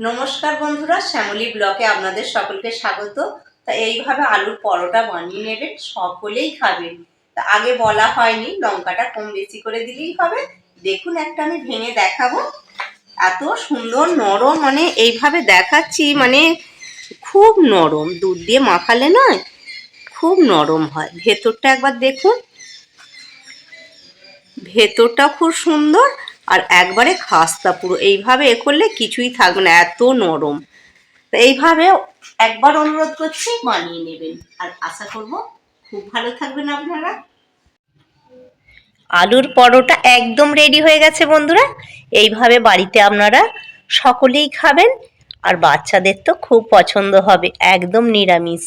নমস্কার বন্ধুরা, শ্যামলী ব্লকে আপনাদের সকলকে স্বাগত। তা এইভাবে আলুর পরোটা বানিয়ে নেবেন সকলেই খাবেন তা আগে বলা হয়নি, লঙ্কাটা কম বেশি করে দিলেই হবে। দেখুন একটা আমি ভেঙে দেখাবো। এত সুন্দর নরম মানে এইভাবে দেখাচ্ছি মানে খুব নরম। দুধ দিয়ে মাখালে নয়, খুব নরম হয়। ভেতরটা একবার দেখুন। ভেতরটা খুব সুন্দর। আর একবারে খাস্তা পুরো। এইভাবে এ করলে কিছুই থাকবে না, এত নরম। তো এইভাবে একবার অনুরোধ করছি বানিয়ে নেবেন। আর আশা করব খুব ভালো থাকবেন আপনারা। আলুর পরোটা একদম রেডি হয়ে গেছে বন্ধুরা। এইভাবে বাড়িতে আপনারা সকলেই খাবেন, আর বাচ্চাদের তো খুব পছন্দ হবে, একদম নিরামিষ।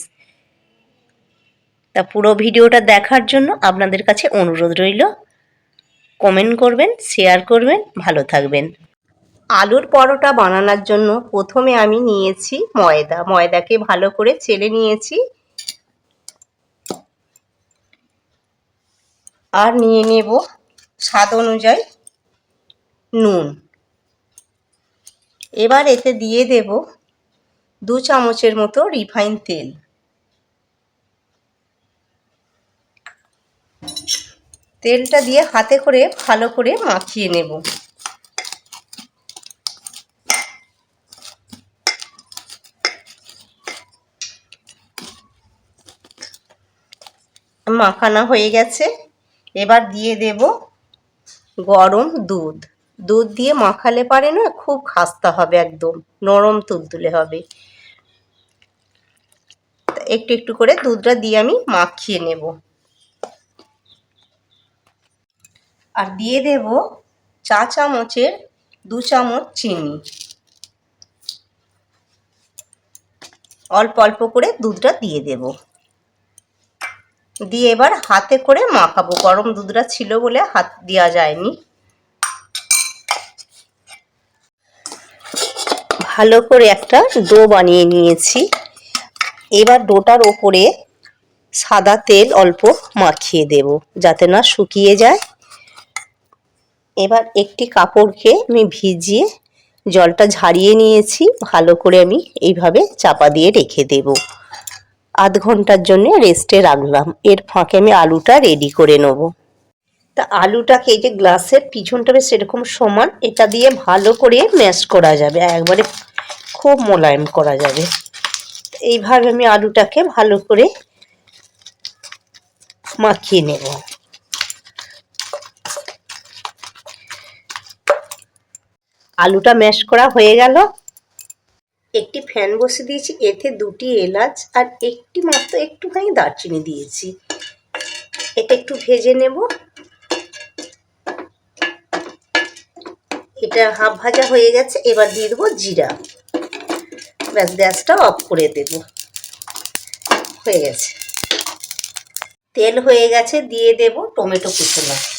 তা পুরো ভিডিওটা দেখার জন্য আপনাদের কাছে অনুরোধ রইল। কমেন্ট করবেন শেয়ার করবেন, ভালো থাকবেন। আলুর পরোটা বানানোর জন্য প্রথমে আমি নিয়েছি ময়দা। ময়দাকে ভালো করে চেলে নিয়েছি। আর নিয়ে নেব স্বাদ অনুযায়ী নুন। এবার এতে দিয়ে দেব দু চামচের মতো রিফাইন তেল। তেলটা দিয়ে হাতে করে ভালো করে মাখিয়ে নেব। মাখানো হয়ে গেছে। এবার দিয়ে দেব গরম দুধ। দুধ দিয়ে মাখালে পারে না, খুব খাস্তা হবে একদম, নরম তুলতুলে হবে। একটু একটু করে দুধটা দিয়ে আমি মাখিয়ে নেব। আর দিয়ে দেব চা চামচের দু চামচ চিনি। অল্প অল্প করে দুধটা দিয়ে দেব। দিয়ে এবার হাতে করে মাখাবো। গরম দুধটা ছিল বলে হাত দেওয়া যায়নি। ভালো করে একটা ডো বানিয়ে নিয়েছি। এবার ডোটার ওপরে সাদা তেল অল্প মাখিয়ে দেব, যাতে না শুকিয়ে যায়। এবার একটি কাপড়কে আমি ভিজিয়ে জলটা ঝারিয়ে নিয়েছি। ভালো করে আমি এইভাবে চাপা দিয়ে রেখে দেব। আধ ঘণ্টার জন্য রেস্টে রাখলাম। এর ফাঁকে আমি আলুটা রেডি করে নেব। তা আলুটাকে এই যে গ্লাসের পিছনটা বেশ এরকম সমান, এটা দিয়ে ভালো করে ম্যাশ করা যাবে। একবারে খুব মোলায়েম করা যাবে। এইভাবে আমি আলুটাকে ভালো করে মাখিয়ে নেব। আলুটা ম্যাশ করা হয়ে গেল। একটি ফ্যান বসে দিয়েছি, এতে দুটি এলাচ আর একটি মাত্র একটুখানি দারচিনি দিয়েছি। এটা একটু ভেজে নেব। এটা হাফ ভাজা হয়ে গেছে, এবার দিয়ে দেবো জিরা। ব্যাস, গ্যাসটা অফ করে দেব। হয়ে গেছে। তেল হয়ে গেছে, দিয়ে দেব টমেটো কুচনো।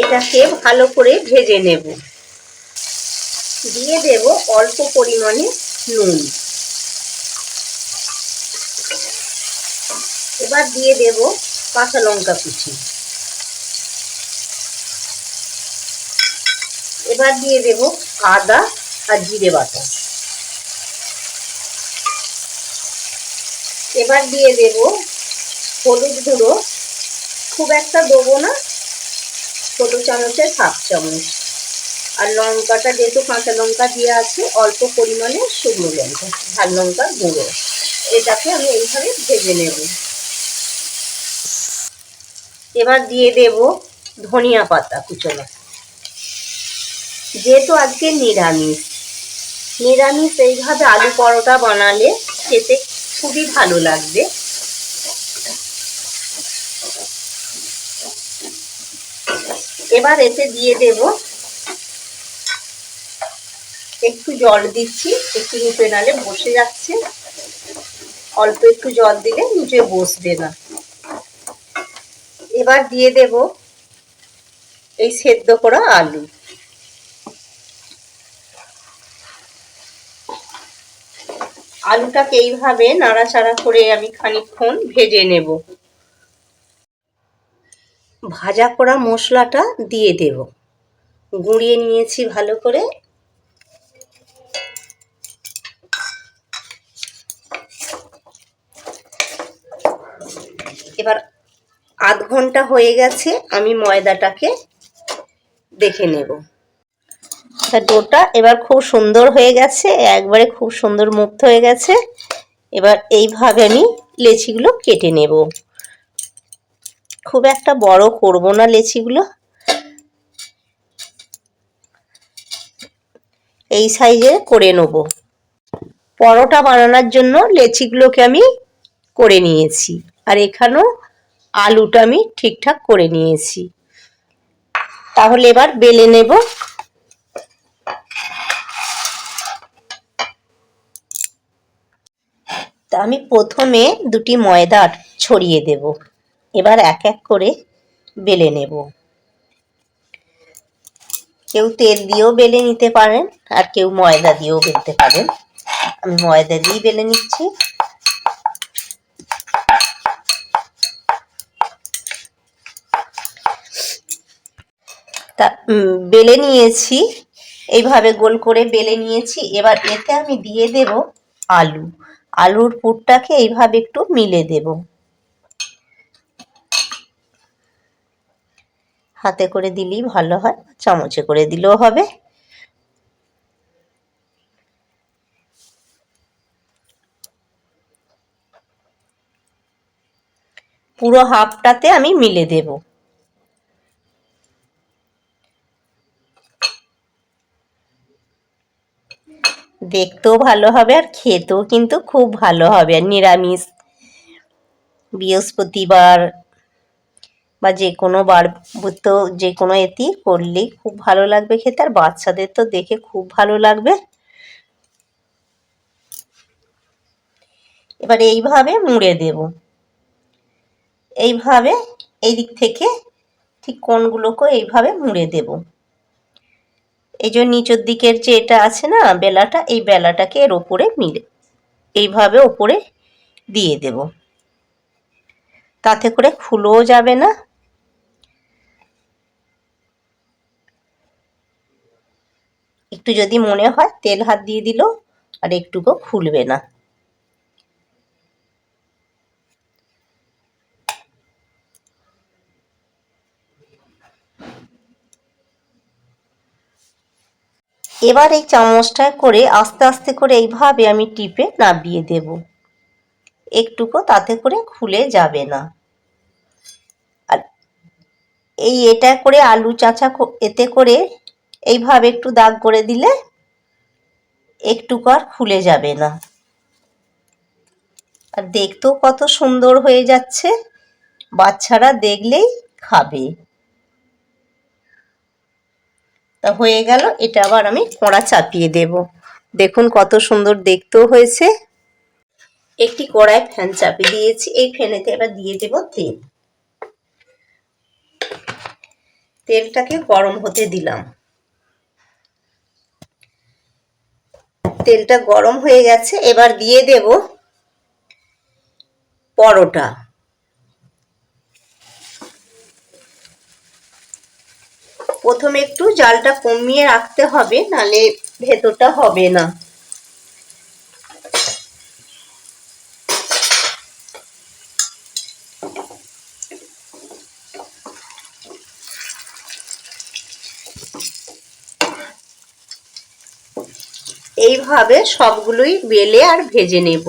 এটাকে ভালো করে ভেজে নেব। দিয়ে দেব অল্প পরিমাণে নুন। এবার দিয়ে দেব কাঁচা লঙ্কা কুচি। এবার দিয়ে দেব আদা আর জিরে বাটা। এবার দিয়ে দেব হলুদ গুঁড়ো। খুব একটা দেবো না ছোট চামচের হাফ চামচ। আর লঙ্কাটা যেহেতু কাঁচা লঙ্কা দিয়ে আছে, অল্প পরিমাণে শুকনো লঙ্কা, ঝাল লঙ্কার গুঁড়ো। এটাকে আমি এইভাবে ভেজে নেব। এবার দিয়ে দেব ধনিয়া পাতা কুচনো। যেহেতু আজকে নিরামিষ নিরামিষ এইভাবে আলু পরোটা বানালে খেতে খুবই ভালো লাগবে। এবার এতে দিয়ে দেব একটু জল দিচ্ছি, একটু নিচে নালে বসে যাচ্ছে। অল্প একটু জল দিলে নিচে বসবে না। এবার দিয়ে দেব এই সেদ্ধ করা আলু। আলুটাকে এইভাবে নাড়াচাড়া করে আমি খানিকক্ষণ ভেজে নেব। ভাজা করা মশলাটা দিয়ে দেব। গুঁড়িয়ে নিয়েছি ভালো করে। এবার আধ ঘণ্টা হয়ে গেছে, আমি ময়দাটাকে দেখে নেব। আচ্ছা, ডোটা এবার খুব সুন্দর হয়ে গেছে, একবারে খুব সুন্দর মুক্ত হয়ে গেছে। এবার এইভাবে আমি লেচিগুলো কেটে নেব। খুব একটা বড় করব না লেচিগুলো। এই সাইজে করে নেব। পরোটা বানানোর জন্য লেচিগুলোকে আমি করে নিয়েছি। আর এখানেও আলুটা আমি ঠিকঠাক করে নিয়েছি। তাহলে এবার বেলে নেব। আমি প্রথমে দুটি ময়দার ছড়িয়ে দেব। এবার এক এক করে বেলে নেব। কেউ তেল দিয়েও বেলে নিতে পারেন আর কেউ ময়দা দিয়েও বেলতে পারেন। আমি ময়দা দিয়েই বেলে নিচ্ছি। তা বেলে নিয়েছি। এইভাবে গোল করে বেলে নিয়েছি। এবার এতে আমি দিয়ে দেব আলু। আলুর পুরটাকে এইভাবে একটু মিলে দেব। হাতে করে দিলেই ভালো হয়, চামচে করে দিলেও হবে। পুরো হাফটাতে আমি মিলে দেবো। দেখতেও ভালো হবে আর খেতেও কিন্তু খুব ভালো হবে। আর নিরামিষ বৃহস্পতিবার বা যে কোনো বার তো যে কোনো এতেই করলেই খুব ভালো লাগবে খেতে। আর বাচ্চাদের তো দেখে খুব ভালো লাগবে। এবার এইভাবে মুড়ে দেব। এইভাবে এই দিক থেকে ঠিক কোনগুলোকে এইভাবে মুড়ে দেবো। এই যে নিচের দিকের যে এটা আছে না, বেলাটা, এই বেলাটাকে এর ওপরে মিলে এইভাবে ওপরে দিয়ে দেব। তাতে করে খুলেও যাবে না। একটু যদি মনে হয়, তেল হাত দিয়ে দিল আর একটুকু খুলবে না। এবার এই চামচটায় করে আস্তে আস্তে করে এইভাবে আমি টিপে নাবিয়ে দেব। একটুকু তাতে করে খুলে যাবে না। আর এই এটা করে আলু চাচা এতে করে এইভাবে একটু দাগ করে দিলে একটুকু আর খুলে যাবে না। আর দেখতেও কত সুন্দর হয়ে যাচ্ছে। বাচ্চারা দেখলেই খাবে। তা হয়ে গেল, এটা আবার আমি কড়া চাপিয়ে দেব। দেখুন কত সুন্দর দেখতেও হয়েছে। একটি কড়ায় ফ্যান চাপিয়ে দিয়েছি, এই ফ্যানেতে এবার দিয়ে দেব তেল। তেলটাকে গরম হতে দিলাম। তেলটা গরম হয়ে গেছে, এবার দিয়ে দেব পরোটা। প্রথমে একটু জালটা কমিয়ে রাখতে হবে, নালে ভেতরটা হবে না। এইভাবে সবগুলোই বেলে আর ভেজে নেব।